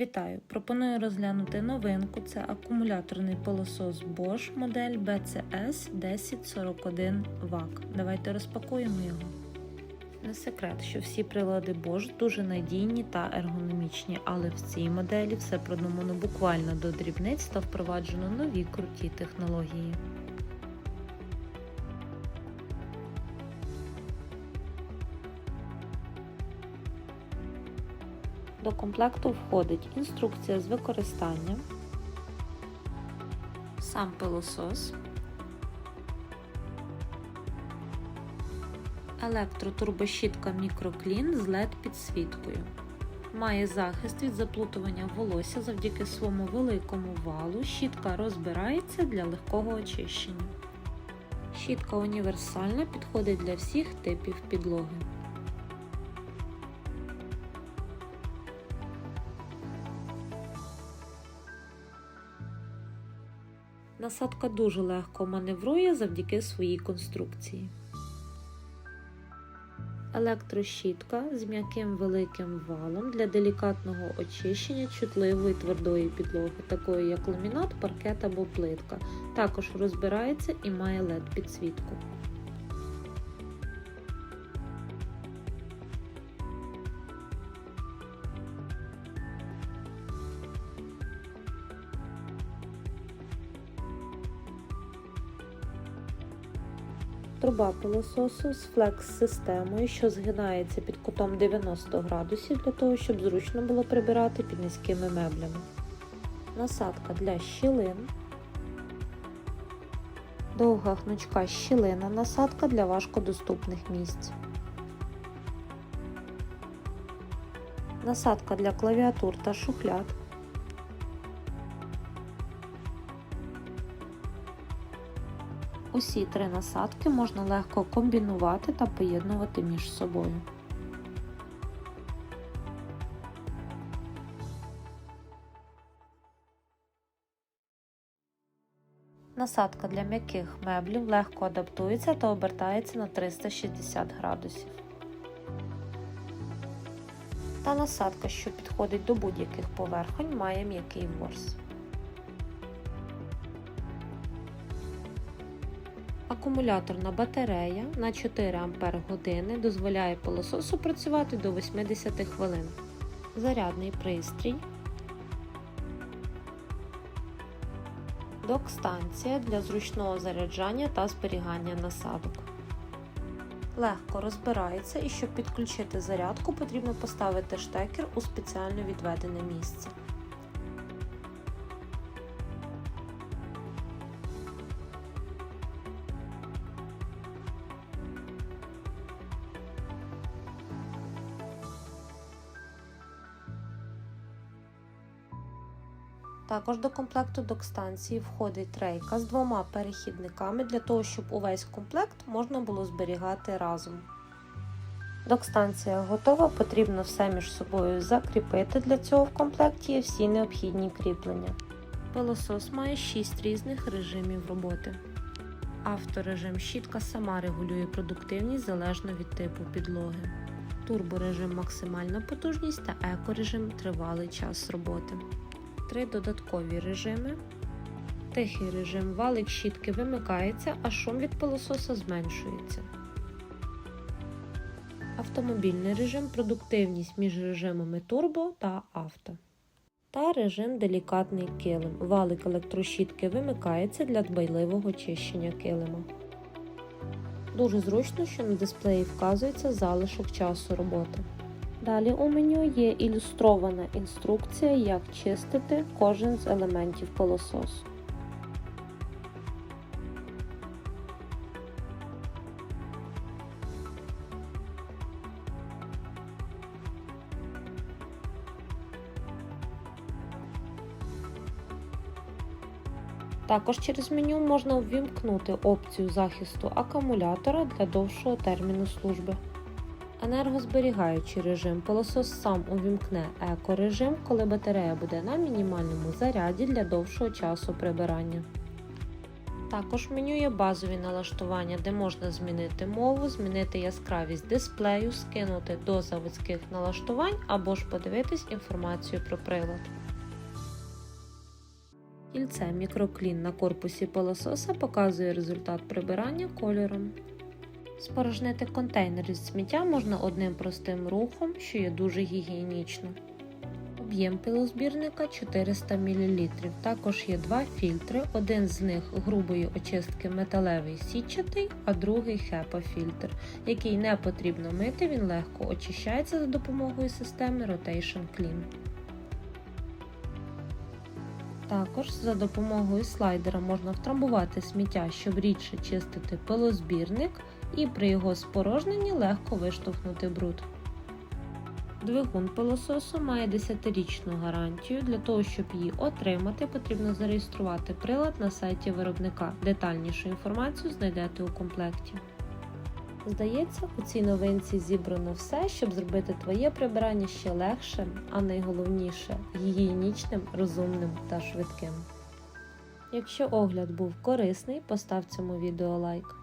Вітаю! Пропоную розглянути новинку. Це акумуляторний пилосос Bosch модель BCS 1041 WAC. Давайте розпакуємо його. Не секрет, що всі прилади Bosch дуже надійні та ергономічні, але в цій моделі все продумано буквально до дрібниць та впроваджено нові круті технології. До комплекту входить інструкція з використання, сам пилосос, електротурбощітка мікроклін з LED підсвіткою. Має захист від заплутування волосся завдяки своєму великому валу. Щітка розбирається для легкого очищення. Щітка універсальна, підходить для всіх типів підлоги. Насадка дуже легко маневрує завдяки своїй конструкції. Електрощітка з м'яким великим валом для делікатного очищення чутливої твердої підлоги, такої як ламінат, паркет або плитка. Також розбирається і має LED підсвітку. Труба пилососу з флекс-системою, що згинається під кутом 90 градусів для того, щоб зручно було прибирати під низькими меблями. Насадка для щілин. Довга гнучка щілина насадка для важкодоступних місць. Насадка для клавіатур та шухляд. Усі три насадки можна легко комбінувати та поєднувати між собою. Насадка для м'яких меблів легко адаптується та обертається на 360 градусів. Та насадка, що підходить до будь-яких поверхонь, має м'який ворс. Акумуляторна батарея на 4 Ампер години дозволяє пилососу працювати до 80 хвилин. Зарядний пристрій. Док-станція для зручного заряджання та зберігання насадок. Легко розбирається і щоб підключити зарядку, потрібно поставити штекер у спеціально відведене місце. Також до комплекту док-станції входить рейка з двома перехідниками для того, щоб увесь комплект можна було зберігати разом. Док-станція готова, потрібно все між собою закріпити. Для цього в комплекті є всі необхідні кріплення. Пилосос має 6 різних режимів роботи. Авторежим щітка сама регулює продуктивність залежно від типу підлоги. Турборежим максимальна потужність та екорежим тривалий час роботи три додаткові режими. Тихий режим валик щітки вимикається, а шум від пилососа зменшується. Автомобільний режим продуктивність між режимами турбо та авто. Та режим делікатний килим. Валик електрощітки вимикається для дбайливого очищення килима. Дуже зручно, що на дисплеї вказується залишок часу роботи. Далі у меню є ілюстрована інструкція, як чистити кожен з елементів пилососу. Також через меню можна ввімкнути опцію захисту акумулятора для довшого терміну служби. Енергозберігаючий режим пилосос сам увімкне екорежим, коли батарея буде на мінімальному заряді для довшого часу прибирання. Також в меню є базові налаштування, де можна змінити мову, змінити яскравість дисплею, скинути до заводських налаштувань або ж подивитись інформацію про прилад. Кільце мікроклін на корпусі пилососа показує результат прибирання кольором. Спорожнити контейнер із сміття можна одним простим рухом, що є дуже гігієнічно. Об'єм пилозбірника 400 мл. Також є два фільтри. Один з них грубої очистки металевий сітчатий, а другий HEPA фільтр, який не потрібно мити, він легко очищається за допомогою системи Rotation Clean. Також за допомогою слайдера можна втрамбувати сміття, щоб рідше чистити пилозбірник і при його спорожненні легко виштовхнути бруд. Двигун пилососу має 10-річну гарантію. Для того, щоб її отримати, потрібно зареєструвати прилад на сайті виробника. Детальнішу інформацію знайдете у комплекті. Здається, у цій новинці зібрано все, щоб зробити твоє прибирання ще легшим, а найголовніше гігієнічним, розумним та швидким. Якщо огляд був корисний, постав цьому відео лайк.